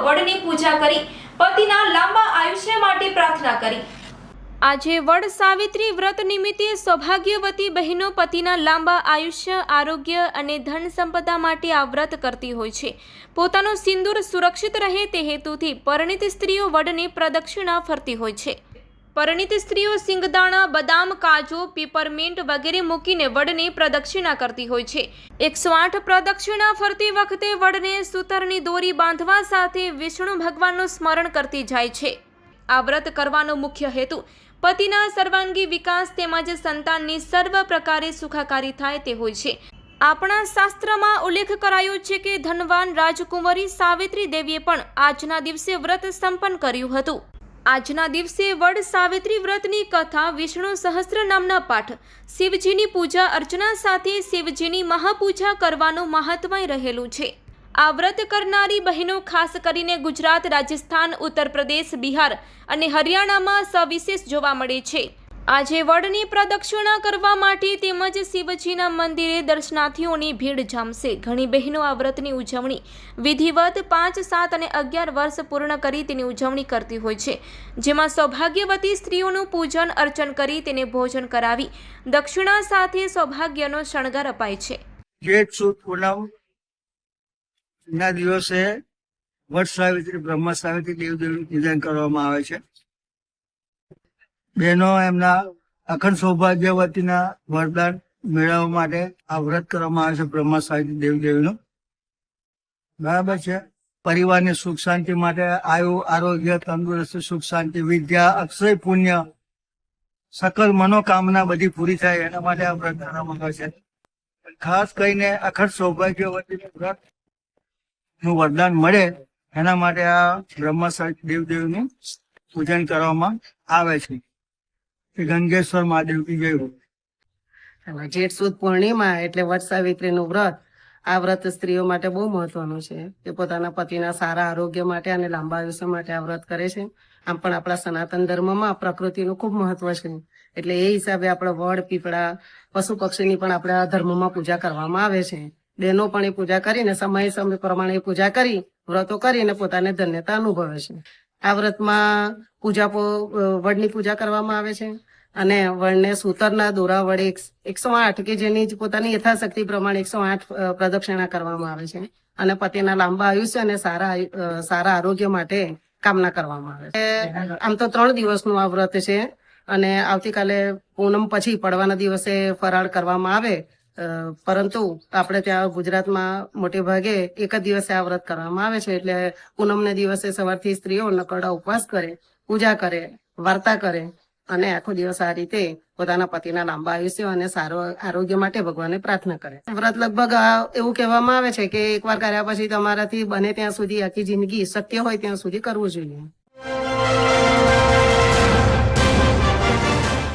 વડની પૂજા કરી, પતિના લાંબા આયુષ્ય માટે પ્રાર્થના કરી. આજે વડ સાવિત્રી વ્રત નિમિત્તે સૌભાગ્યવતી બહેનો પતિના લાંબા આયુષ્ય, આરોગ્ય અને ધન સંપદા માટે આ વ્રત કરતી હોય છે. પોતાનો સિંદૂર સુરક્ષિત રહે તે હેતુથી પરિણીત સ્ત્રીઓ વડને પ્રદક્ષિણા ફરતી હોય છે. પરિણીત સ્ત્રીઓ સિંગદાણા, બદામ, કાજુ પીપરમિન્ટ વગેરે મૂકીને વડને પ્રદક્ષિણા કરતી હોય છે. એકસો આઠ પ્રદક્ષિણા ફરતી વખતે વડને સૂતરની દોરી બાંધવા સાથે વિષ્ણુ ભગવાનનું સ્મરણ કરતી જાય છે. આ વ્રત કરવાનો મુખ્ય હેતુ પતિના સર્વાંગી વિકાસ તેમજ સંતાનની સર્વ પ્રકારે સુખાકારી થાય તે હોય છે. આપણા શાસ્ત્રમાં ઉલ્લેખ કરાયો છે કે ધનવાન રાજકુંવરી સાવિત્રી દેવીએ પણ આજના દિવસે વ્રત સંપન્ન કર્યું હતું. આજના દિવસે વડ સાવિત્રી વ્રતની કથા વિષ્ણુ સહસ્ત્ર નામના પાઠ, શિવજીની પૂજા અર્ચના સાથે શિવજીની મહાપૂજા કરવાનું મહાત્મય રહેલું છે. આ વ્રત કરનારી બહેનો ખાસ કરીને ગુજરાત, રાજસ્થાન ઉત્તર પ્રદેશ બિહાર અને હરિયાણામાં સવિશેષ જોવા મળે છે. આજે વડની પ્રદક્ષિણા કરવા માટે તેમજ શિવજીના મંદિરે દર્શનાર્થીઓની ભીડ જામશે. ઘણી બહેનો આ વ્રતની ઉજવણી વિધિવત પાંચ, સાત અને અગિયાર વર્ષ પૂર્ણ કરી તેની ઉજવણી કરતી હોય છે. જેમાં સૌભાગ્યવતી સ્ત્રીઓનું પૂજન, અર્ચન કરી તેને ભોજન કરાવી દક્ષિણા સાથે સૌભાગ્યનો શણગાર અપાય છે. દિવસે વટ સાવિત્રી, બ્રહ્મ સાવિત્રી દેવદેવનું પૂજન કરવામાં આવે છે. બહેનો એમના અખંડ સૌભાગ્યવતીના વરદાન મેળવવા માટે આ વ્રત કરવામાં આવે છે બ્રહ્મા સાહિત્ય દેવદેવીનું. બરાબર છે? પરિવારની સુખ શાંતિ માટે આયુ, આરોગ્ય, તંદુરસ્તી, સુખ શાંતિ, વિદ્યા, અક્ષય પુણ્ય, સકલ મનોકામના બધી પૂરી થાય એના માટે આ વ્રત કરવામાં આવે છે. ખાસ કરીને અખંડ સૌભાગ્યવતી વ્રતનું વરદાન મળે એના માટે આ બ્રહ્મસર દેવદેવનું પૂજન કરવામાં આવે છે. ગંગેશ્વર મહાદેવ કી જય અને જેઠ સુદ પૂર્ણિમા એટલે વટ સાવિત્રીનું વ્રત. આ વ્રત સ્ત્રીઓ માટે બહુ મહત્વનું છે કે પોતાના પતિના સારા આરોગ્ય માટે અને લાંબા આયુષ્ય માટે આ વ્રત કરે છે. આમ પણ આપણા સનાતન ધર્મમાં પ્રકૃતિનું ખૂબ મહત્વ છે. એટલે એ હિસાબે આપણે વડ, પીપળા, પશુ પક્ષીની પણ આપણા ધર્મમાં પૂજા કરવામાં આવે છે. બહેનો પણ એ પૂજા કરીને સમય સમય પ્રમાણે પૂજા કરી, વ્રતો કરીને પોતાને ધન્યતા અનુભવે છે. આ વ્રતમાં પૂજા વડની પૂજા કરવામાં આવે છે. અને વડને સૂતરના દોરા વડે એકસો આઠ કે જેની પોતાની યથાશક્તિ પ્રમાણે એકસો આઠ પ્રદક્ષિણા કરવામાં આવે છે. અને પતિના લાંબા આયુષ્ય અને સારા સારા આરોગ્ય માટે કામના કરવામાં આવે છે. આમ તો ત્રણ દિવસનું આ વ્રત છે. અને આવતીકાલે પૂનમ પછી પડવાના દિવસે ફરાળ કરવામાં આવે. પરંતુ આપણે ત્યાં ગુજરાતમાં મોટે ભાગે એક જ દિવસે આ વ્રત કરવામાં આવે છે. એટલે પૂનમને દિવસે સવારથી સ્ત્રીઓ નકરડા ઉપવાસ કરે, પૂજા કરે, વાર્તા કરે અને આખો દિવસ આ રીતે પોતાના પતિના લાંબા આયુષ્ય અને સારો આરોગ્ય માટે ભગવાનને પ્રાર્થના કરે. વ્રત લગભગ એવું કહેવામાં આવે છે કે એકવાર કર્યા પછી તમારાથી બને ત્યાં સુધી આખી જિંદગી શક્ય હોય ત્યાં સુધી કરવું જોઈએ.